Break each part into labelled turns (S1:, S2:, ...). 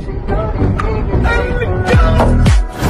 S1: Thank you.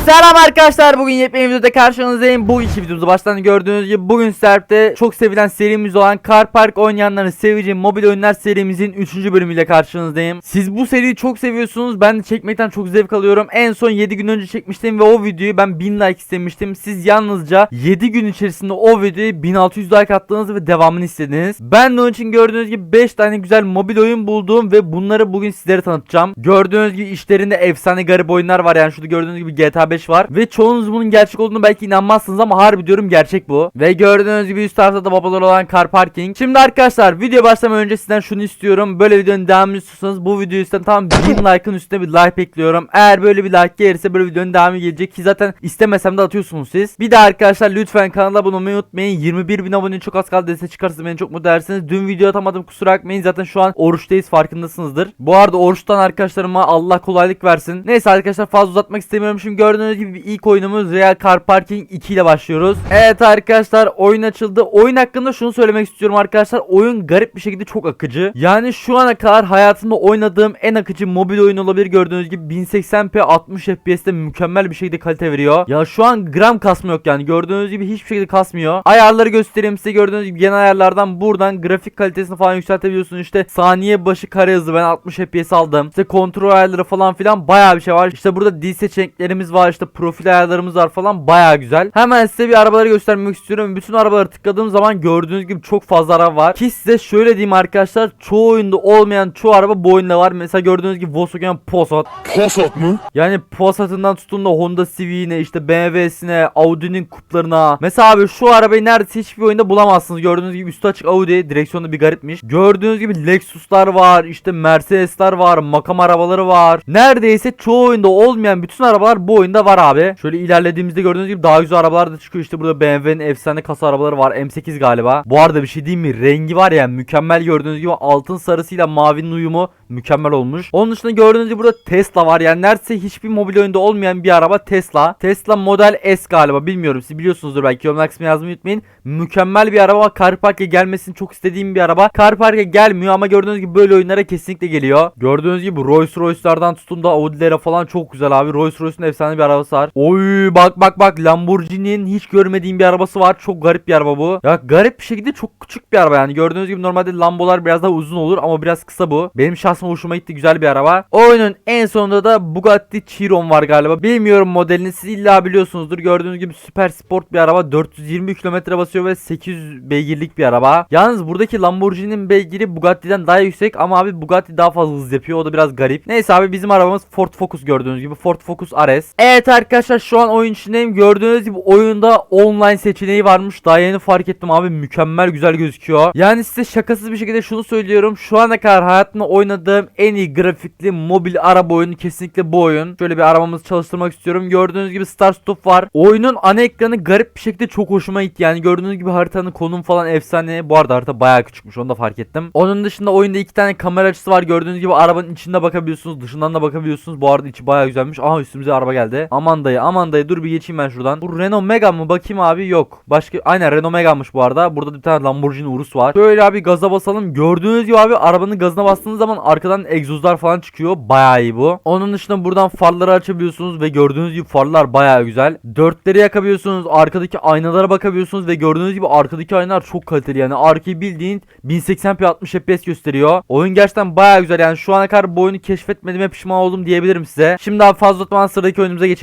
S1: Selam arkadaşlar bugün yepyeni videoda karşınızdayım. Bu iki videomuzu baştan gördüğünüz gibi bugün Serp'te çok sevilen serimiz olan Car Park oynayanların seveceği mobil oyunlar serimizin 3. bölümüyle karşınızdayım. Siz bu seriyi çok seviyorsunuz ben de çekmekten çok zevk alıyorum. En son 7 gün önce çekmiştim ve o videoyu ben 1000 like istemiştim. Siz yalnızca 7 gün içerisinde o videoyu 1600 like attınız ve devamını istediniz. Ben de onun için gördüğünüz gibi 5 tane güzel mobil oyun buldum ve bunları bugün sizlere tanıtacağım. Gördüğünüz gibi işlerinde efsane garip oyunlar var. Yani şurada gördüğünüz gibi GTA 5 var ve çoğunuz bunun gerçek olduğunu belki inanmazsınız ama harbi diyorum gerçek bu. Ve gördüğünüz gibi üst tarafta da babalar olan car parking. Şimdi arkadaşlar video başlamadan önce sizden şunu istiyorum. Böyle videonun devamını istiyorsanız bu videoyu üstten tam 1000 like'ın üstüne bir like bekliyorum. Eğer böyle bir like gelirse böyle videonun devamı gelecek ki zaten istemesem de atıyorsunuz siz. Bir de arkadaşlar lütfen kanala abone olmayı unutmayın. 21 bin abone çok az kaldı dese çıkarsa beni çok mutlu edersiniz. Dün video atamadım kusura bakmayın zaten şu an oruçtayız farkındasınızdır. Bu arada oruçtan arkadaşlarıma Allah kolaylık versin. Neyse arkadaşlar fazla uzatmak istemiyorum. Şimdi gördüğünüz gibi ilk oyunumuz Real Car Parking 2 ile başlıyoruz. Evet arkadaşlar oyun açıldı. Oyun hakkında şunu söylemek istiyorum arkadaşlar. Oyun garip bir şekilde çok akıcı. Yani şu ana kadar hayatımda oynadığım en akıcı mobil oyun olabilir gördüğünüz gibi 1080p 60 FPS'te mükemmel bir şekilde kalite veriyor. Ya şu an gram kasma yok yani gördüğünüz gibi hiçbir şekilde kasmıyor. Ayarları göstereyim size gördüğünüz gibi genel ayarlardan buradan grafik kalitesini falan yükseltebiliyorsunuz. İşte saniye başı kare hızı ben 60 FPS aldım. İşte kontrol ayarları falan filan bayağı bir şey var. İşte burada dil seçeneklerimiz var. Profil ayarlarımız var falan bayağı güzel. Hemen size bir arabaları göstermek istiyorum. Bütün arabaları tıkladığım zaman gördüğünüz gibi çok fazla araba var. Ki size şöyle diyeyim arkadaşlar. Çoğu oyunda olmayan çoğu araba bu oyunda var. Mesela gördüğünüz gibi Volkswagen Passat.
S2: Passat mı?
S1: Yani Passat'ından tutun da Honda Civic'ine işte BMW'sine Audi'nin kuplarına. Mesela abi şu arabayı neredeyse hiçbir oyunda bulamazsınız. Gördüğünüz gibi üstü açık Audi. Direksiyonu bir garipmiş. Gördüğünüz gibi Lexus'lar var. işte Mercedes'ler var. Makam arabaları var. Neredeyse çoğu oyunda olmayan bütün arabalar bu oyunda var abi. Şöyle ilerlediğimizde gördüğünüz gibi daha güzel arabalar da çıkıyor. İşte burada BMW'nin efsane kasa arabaları var. M8 galiba. Bu arada bir şey diyeyim mi? Rengi var ya mükemmel gördüğünüz gibi altın sarısıyla mavinin uyumu mükemmel olmuş. Onun dışında gördüğünüz gibi burada Tesla var. Yani neredeyse hiçbir mobil oyunda olmayan bir araba Tesla. Tesla Model S galiba bilmiyorum. Siz biliyorsunuzdur belki yorumlar kısmına yazmayı unutmayın. Mükemmel bir araba. Car Park'e gelmesini çok istediğim bir araba. Car Park'e gelmiyor ama gördüğünüz gibi böyle oyunlara kesinlikle geliyor. Gördüğünüz gibi Rolls Royce'lardan tutun da Audi'lere falan çok güzel abi. Rolls Royce'un efsane bir arabası var. Oy bak bak bak Lamborghini'nin hiç görmediğim bir arabası var. Çok garip bir araba bu. Ya garip bir şekilde çok küçük bir araba yani. Gördüğünüz gibi normalde Lambolar biraz daha uzun olur ama biraz kısa bu. Benim şahsıma hoşuma gitti. Güzel bir araba. Oyunun en sonunda da Bugatti Chiron var galiba. Bilmiyorum modelini siz illa biliyorsunuzdur. Gördüğünüz gibi süper sport bir araba. 420 km basıyor ve 800 beygirlik bir araba. Yalnız buradaki Lamborghini'nin beygiri Bugatti'den daha yüksek ama abi Bugatti daha fazla hız yapıyor. O da biraz garip. Neyse abi bizim arabamız Ford Focus gördüğünüz gibi. Ford Focus RS. Evet arkadaşlar şu an oyun içindeyim. Gördüğünüz gibi oyunda online seçeneği varmış. Daha yeni fark ettim abi. Mükemmel güzel gözüküyor. Yani size şakasız bir şekilde şunu söylüyorum. Şu ana kadar hayatımda oynadığım en iyi grafikli mobil araba oyunu kesinlikle bu oyun. Şöyle bir arabamızı çalıştırmak istiyorum. Gördüğünüz gibi Star Stop var. Oyunun ana ekranı garip bir şekilde çok hoşuma gitti. Yani gördüğünüz gibi haritanın konum falan efsane. Bu arada harita bayağı küçükmüş onu da fark ettim. Onun dışında oyunda iki tane kamera açısı var. Gördüğünüz gibi arabanın içinde bakabiliyorsunuz. Dışından da bakabiliyorsunuz. Bu arada içi bayağı güzelmiş. Aha üstümüze araba geldi. Dayı aman dayı dur bir geçeyim ben şuradan. Bu Renault Megane mı bakayım abi yok. Başka aynen Renault Megane'mış bu arada. Burada bir tane Lamborghini Urus var. Şöyle abi gaza basalım. Gördüğünüz gibi abi arabanın gazına bastığınız zaman arkadan egzozlar falan çıkıyor. Bayağı iyi bu. Onun dışında buradan farları açabiliyorsunuz ve gördüğünüz gibi farlar bayağı güzel. Dörtleri yakabiliyorsunuz. Arkadaki aynalara bakabiliyorsunuz ve gördüğünüz gibi arkadaki aynalar çok kaliteli yani. Arkayı bildiğin 1080p 60 fps gösteriyor. Oyun gerçekten bayağı güzel yani. Şu ana kadar bu oyunu keşfetmediğime pişman oldum diyebilirim size. Şimdi daha fazla tutmadan sıradaki oyunumuza geçelim.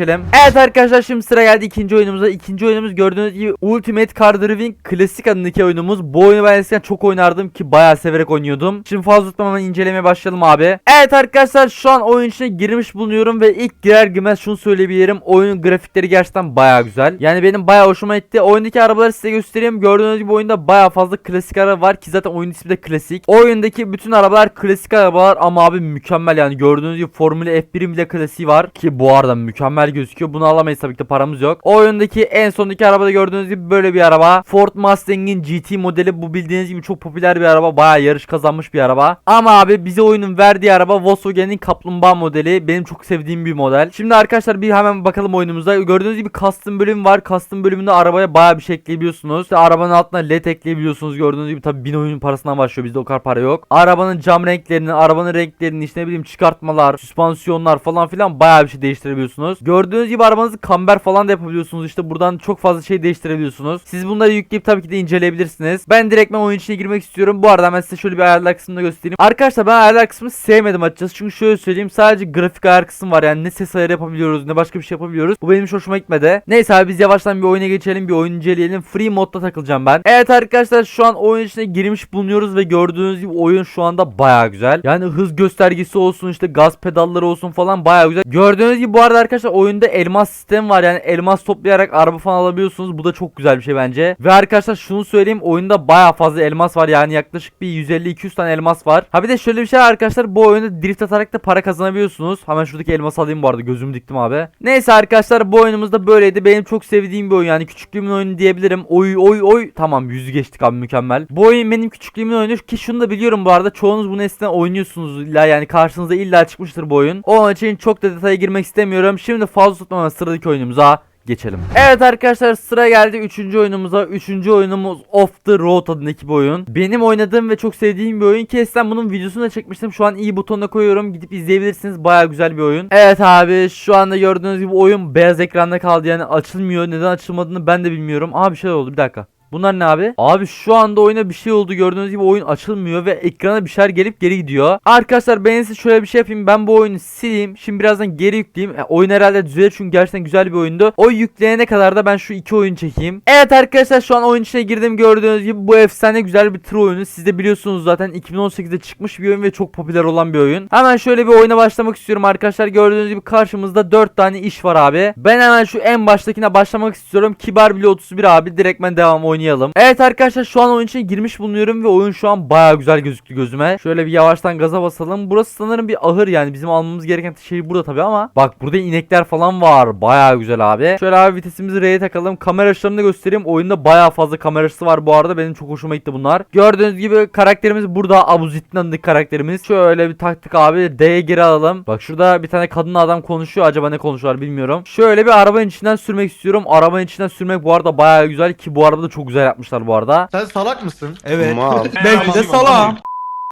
S1: Evet arkadaşlar şimdi sıra geldi ikinci oyunumuza. İkinci oyunumuz gördüğünüz gibi Ultimate Car Driving Klasik adındaki oyunumuz. Bu oyunu ben eskiden çok oynardım ki bayağı severek oynuyordum. Şimdi fazla tutmadan incelemeye başlayalım abi. Evet arkadaşlar şu an oyun içine girmiş bulunuyorum ve ilk girer girmez şunu söyleyebilirim. Oyunun grafikleri gerçekten bayağı güzel. Yani benim bayağı hoşuma gitti. Oyundaki arabaları size göstereyim. Gördüğünüz gibi oyunda bayağı fazla klasik araba var ki zaten oyun ismi de klasik. Oyundaki bütün arabalar klasik arabalar ama abi mükemmel yani. Gördüğünüz gibi Formula F1'in bile klasiği var ki bu arada mükemmel mükemmel gözüküyor. Bunu alamayız tabii ki de paramız yok. O oyundaki en sondaki arabada gördüğünüz gibi böyle bir araba. Ford Mustang'in GT modeli bu bildiğiniz gibi çok popüler bir araba. Bayağı yarış kazanmış bir araba. Ama abi bize oyunun verdiği araba Volkswagen'in Kaplumbağa modeli. Benim çok sevdiğim bir model. Şimdi arkadaşlar bir hemen bakalım oyunumuza. Gördüğünüz gibi custom bölüm var. Custom bölümünde arabaya bayağı bir şey ekleyebiliyorsunuz. İşte arabanın altına led ekleyebiliyorsunuz. Gördüğünüz gibi tabii bin oyunun parasından başlıyor. Bizde o kadar para yok. Arabanın cam renklerini, arabanın renklerini işte ne bileyim çıkartmalar, süspansiyonlar falan filan bayağı bir şey değiştirebiliyorsunuz. Gördüğünüz gibi arabanızı kamber falan da yapabiliyorsunuz. İşte buradan çok fazla şey değiştirebiliyorsunuz. Siz bunları yükleyip tabii ki de inceleyebilirsiniz. Ben direktmen oyun içine girmek istiyorum. Bu arada ben size şöyle bir ayarlar kısmını göstereyim. Arkadaşlar ben ayarlar kısmını sevmedim açıkçası. Çünkü şöyle söyleyeyim sadece grafik ayar kısmı var. Yani ne ses ayarı yapabiliyoruz ne başka bir şey yapabiliyoruz. Bu benim hiç hoşuma gitmedi. Neyse abi biz yavaştan bir oyuna geçelim. Bir oyun inceleyelim. Free modda takılacağım ben. Evet arkadaşlar şu an oyun içine girmiş bulunuyoruz ve gördüğünüz gibi oyun şu anda baya güzel. Yani hız göstergesi olsun işte gaz pedalları olsun falan baya güzel. Gördüğünüz gibi bu arada arkadaşlar oyunda elmas sistemi var. Yani elmas toplayarak araba falan alabiliyorsunuz. Bu da çok güzel bir şey bence. Ve arkadaşlar şunu söyleyeyim oyunda baya fazla elmas var. Yani yaklaşık bir 150-200 tane elmas var. Ha bir de şöyle bir şey arkadaşlar. Bu oyunda drift atarak da para kazanabiliyorsunuz. Hemen şuradaki elması alayım bu arada. Gözümü diktim abi. Neyse arkadaşlar bu oyunumuz da böyleydi. Benim çok sevdiğim bir oyun. Yani küçüklüğümün oyunu diyebilirim. Oy oy oy. Tamam yüzü geçtik abi mükemmel. Bu oyun benim küçüklüğümün oyunu ki şunu da biliyorum bu arada. Çoğunuz bunu eskiden oynuyorsunuz illa yani karşınıza illa çıkmıştır bu oyun. Onun için çok da detaya girmek istemiyorum. Şimdi fazla tutmama sıradaki oyunumuza geçelim. Evet arkadaşlar sıra geldi 3. oyunumuza. 3. oyunumuz Off the Road adındaki bir oyun. Benim oynadığım ve çok sevdiğim bir oyun ki eskiden bunun videosunu da çekmiştim. Şu an iyi butonuna koyuyorum. Gidip izleyebilirsiniz. Baya güzel bir oyun. Evet abi şu anda gördüğünüz gibi oyun beyaz ekranda kaldı. Yani açılmıyor. Neden açılmadığını ben de bilmiyorum. Aa bir şey oldu bir dakika. Bunlar ne abi? Abi şu anda oyuna bir şey oldu. Gördüğünüz gibi oyun açılmıyor ve ekrana bir şeyler gelip geri gidiyor. Arkadaşlar ben şöyle bir şey yapayım. Ben bu oyunu sileyim. Şimdi birazdan geri yükleyeyim. E, oyun herhalde düzelir çünkü gerçekten güzel bir oyundu. O yükleyene kadar da ben şu iki oyun çekeyim. Evet arkadaşlar şu an oyun içine girdim. Gördüğünüz gibi bu efsane güzel bir tır oyunu. Siz de biliyorsunuz zaten 2018'de çıkmış bir oyun ve çok popüler olan bir oyun. Hemen şöyle bir oyuna başlamak istiyorum arkadaşlar. Gördüğünüz gibi karşımızda 4 tane iş var abi. Ben hemen şu en baştakine başlamak istiyorum. Kibar bile 31 abi. Direktmen devam oynayalım. Evet arkadaşlar şu an oyun içine girmiş bulunuyorum ve oyun şu an baya güzel gözüktü gözüme. Şöyle bir yavaştan gaza basalım. Burası sanırım bir ahır yani. Bizim almamız gereken şey burada tabii ama. Bak burada inekler falan var. Baya güzel abi. Şöyle abi vitesimizi R'ye takalım. Kamera açılarını da göstereyim. Oyunda baya fazla kamera açısı var bu arada. Benim çok hoşuma gitti bunlar. Gördüğünüz gibi karakterimiz burada. Abuzittin adındaki karakterimiz. Şöyle bir taktık abi. D'ye geri alalım. Bak şurada bir tane kadın adam konuşuyor. Acaba ne konuşuyorlar bilmiyorum. Şöyle bir arabanın içinden sürmek istiyorum. Arabanın içinden sürmek bu arada baya güzel ki bu araba da çok güzel yapmışlar bu arada.
S2: Sen salak mısın?
S3: Evet.
S4: Mal.
S3: Belki de salam.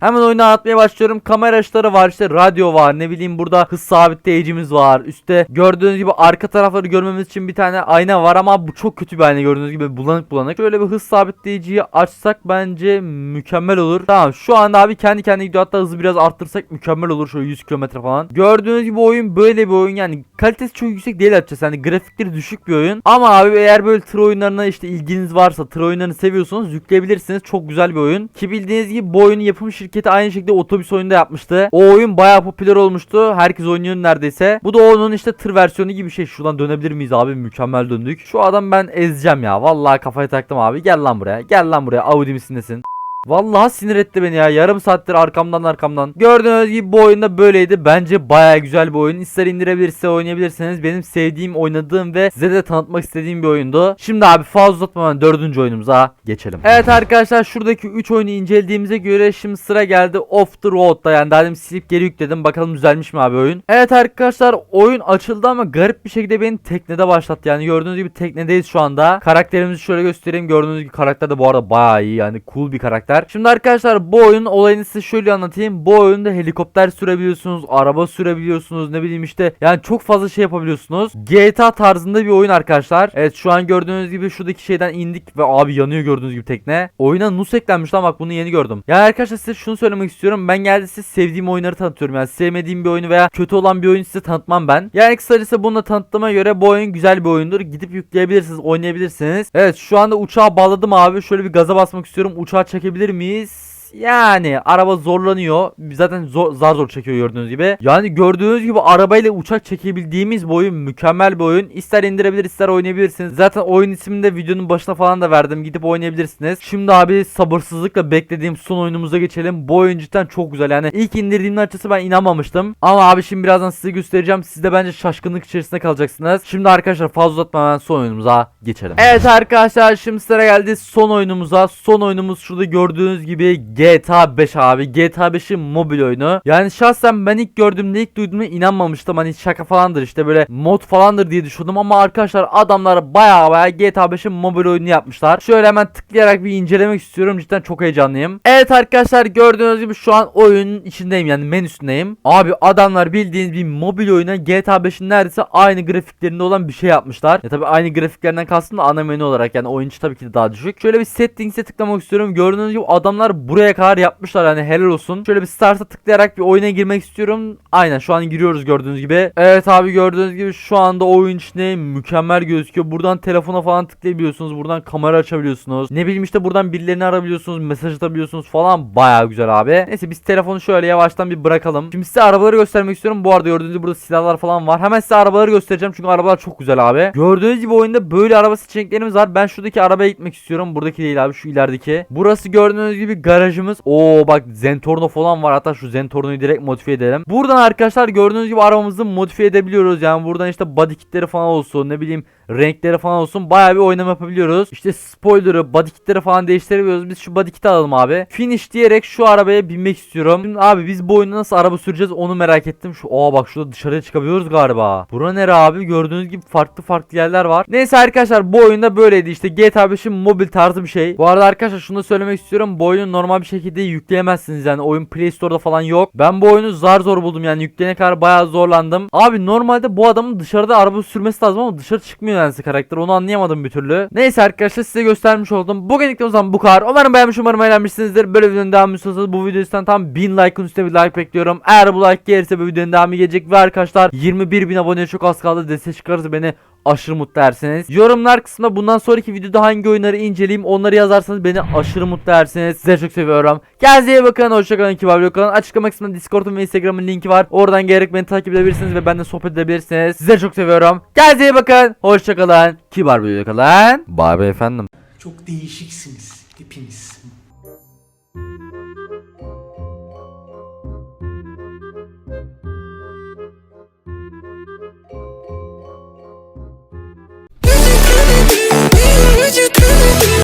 S1: Hemen oyunu anlatmaya başlıyorum. Kamera açıları var işte radyo var ne bileyim burada hız sabitleyicimiz var. Üstte gördüğünüz gibi arka tarafları görmemiz için bir tane ayna var ama bu çok kötü bir ayna gördüğünüz gibi bulanık bulanık. Şöyle bir hız sabitleyiciyi açsak bence mükemmel olur. Tamam şu anda abi kendi kendine gidiyor hatta hızı biraz arttırsak mükemmel olur şöyle 100 km falan. Gördüğünüz gibi oyun böyle bir oyun yani kalitesi çok yüksek değil açıkçası yani grafikleri düşük bir oyun. Ama abi eğer böyle tır oyunlarına işte ilginiz varsa tır oyunlarını seviyorsanız yükleyebilirsiniz. Çok güzel bir oyun. Ki bildiğiniz gibi bu oyunun yapım şirketi aynı şekilde otobüs oyunu da yapmıştı. O oyun bayağı popüler olmuştu. Herkes oynuyor neredeyse. Bu da onun işte tır versiyonu gibi bir şey. Şuradan dönebilir miyiz abi? Mükemmel döndük. Şu adam ben ezeceğim ya. Vallahi kafayı taktım abi. Gel lan buraya. Gel lan buraya. Audi misin? Vallahi sinir etti beni ya. Yarım saattir arkamdan arkamdan. Gördüğünüz gibi bu oyunda böyleydi. Bence baya güzel bir oyun. İster indirebilirsiniz oynayabilirsiniz. Benim sevdiğim, oynadığım ve size de tanıtmak istediğim bir oyundu. Şimdi abi fazla uzatmadan dördüncü oyunumuza geçelim. Evet arkadaşlar şuradaki 3 oyunu incelediğimize göre şimdi sıra geldi Off the Road'da. Yani daha demin silip geri yükledim. Bakalım düzelmiş mi abi oyun. Evet arkadaşlar oyun açıldı ama garip bir şekilde beni teknede başlattı. Yani gördüğünüz gibi teknedeyiz şu anda. Karakterimizi şöyle göstereyim. Gördüğünüz gibi karakter de bu arada baya iyi. Yani cool bir karakter. Şimdi arkadaşlar bu oyunun olayını size şöyle anlatayım. Bu oyunda helikopter sürebiliyorsunuz, araba sürebiliyorsunuz, ne bileyim işte. Yani çok fazla şey yapabiliyorsunuz. GTA tarzında bir oyun arkadaşlar. Evet şu an gördüğünüz gibi şuradaki şeyden indik ve abi yanıyor gördüğünüz gibi tekne. Oyuna NUS eklenmiş lan bak bunu yeni gördüm. Yani arkadaşlar size şunu söylemek istiyorum. Ben geldi size sevdiğim oyunları tanıtıyorum. Yani sevmediğim bir oyunu veya kötü olan bir oyunu size tanıtmam ben. Yani kısacası bunu da tanıttığıma göre bu oyun güzel bir oyundur. Gidip yükleyebilirsiniz, oynayabilirsiniz. Evet şu anda uçağa bağladım abi. Şöyle bir gaza basmak istiyorum. Uçağı çekebilir miyiz? Yani araba zorlanıyor. Zaten zor, zar zor çekiyor gördüğünüz gibi. Yani gördüğünüz gibi arabayla uçak çekebildiğimiz bir oyun mükemmel bir oyun. İster indirebilir ister oynayabilirsiniz. Zaten oyun ismini de videonun başına falan da verdim. Gidip oynayabilirsiniz. Şimdi abi sabırsızlıkla beklediğim son oyunumuza geçelim. Bu oyun cidden çok güzel. Yani ilk indirdiğimde açıkçası ben inanmamıştım. Ama abi şimdi birazdan size göstereceğim. Siz de bence şaşkınlık içerisinde kalacaksınız. Şimdi arkadaşlar fazla uzatmadan son oyunumuza geçelim. Evet arkadaşlar şimdi sıra geldi son oyunumuza. Son oyunumuz şurada gördüğünüz gibi GTA 5 abi. GTA 5'in mobil oyunu. Yani şahsen ben ilk gördüğümde ilk duyduğumda inanmamıştım. Hani şaka falandır işte böyle mod falandır diye düşündüm ama arkadaşlar adamlar baya baya GTA 5'in mobil oyunu yapmışlar. Şöyle hemen tıklayarak bir incelemek istiyorum. Cidden çok heyecanlıyım. Evet arkadaşlar gördüğünüz gibi şu an oyunun içindeyim yani menüsündeyim. Abi adamlar bildiğiniz bir mobil oyuna GTA 5'in neredeyse aynı grafiklerinde olan bir şey yapmışlar. Ya tabi aynı grafiklerinden kastım da ana menü olarak yani oyun tabii ki de daha düşük. Şöyle bir settings'e tıklamak istiyorum. Gördüğünüz gibi adamlar buraya kadar yapmışlar yani helal olsun. Şöyle bir start'a tıklayarak bir oyuna girmek istiyorum. Aynen şu an giriyoruz gördüğünüz gibi. Evet abi gördüğünüz gibi şu anda oyun içinde mükemmel gözüküyor. Buradan telefona falan tıklayabiliyorsunuz. Buradan kamera açabiliyorsunuz. Ne bileyim işte buradan birilerini arabiliyorsunuz. Mesaj atabiliyorsunuz falan. Baya güzel abi. Neyse biz telefonu şöyle yavaştan bir bırakalım. Şimdi size arabaları göstermek istiyorum. Bu arada gördüğünüz gibi burada silahlar falan var. Hemen size arabaları göstereceğim. Çünkü arabalar çok güzel abi. Gördüğünüz gibi oyunda böyle araba seçeneklerimiz var. Ben şuradaki arabaya gitmek istiyorum. Buradaki değil abi şu ilerideki. Burası gördüğünüz gibi garajımız. Oo bak Zentorno falan var. Hatta şu Zentorno'yu direkt modifiye edelim. Buradan arkadaşlar gördüğünüz gibi arabamızı modifiye edebiliyoruz. Yani buradan işte body kitleri falan olsun ne bileyim renkleri falan olsun bayağı bir oynama yapabiliyoruz. İşte spoiler'ı, body kitleri falan değiştirebiliyoruz. Biz şu body kiti alalım abi. Finish diyerek şu arabaya binmek istiyorum. Şimdi abi biz bu oyunda nasıl araba süreceğiz onu merak ettim. Şu aa bak şurada dışarıya çıkabiliyoruz galiba. Bura nere abi? Gördüğünüz gibi farklı farklı yerler var. Neyse arkadaşlar bu oyunda böyleydi. İşte GTA 5'in mobil tarzı bir şey. Bu arada arkadaşlar şunu da söylemek istiyorum. Bu oyunu normal bir şekilde yükleyemezsiniz yani. Oyun Play Store'da falan yok. Ben bu oyunu zar zor buldum yani yükleyene kadar bayağı zorlandım. Abi normalde bu adamın dışarıda araba sürmesi lazım ama dışarı çıkmıyor yani karakter. Onu anlayamadım bir türlü. Neyse arkadaşlar size göstermiş oldum. Bugünlük de o zaman bu kadar. Umarım beğenmiş umarım eğlenmişsinizdir. Böyle videonun devamı istiyorsanız bu videodan tam 1000 like'ın üstüne bir like bekliyorum. Eğer bu like gelirse bu videonun devamı gelecek ve arkadaşlar 21 bin aboneye çok az kaldı. Destek çıkarırsa beni aşırı mutlu edersiniz. Yorumlar kısmında bundan sonraki videoda hangi oyunları inceleyeyim onları yazarsanız beni aşırı mutlu edersiniz. Size çok seviyorum. Kendinize iyi bakın. Hoşçakalın. Kibar kalın. Açıklama kısmında Discord'um ve Instagram'ın linki var. Oradan gelerek beni takip edebilirsiniz ve benimle sohbet edebilirsiniz. Size çok seviyorum. Kendinize iyi bakın. Hoşçakalın. Kibar bir kalın. Bye efendim.
S2: Çok değişiksiniz hepiniz.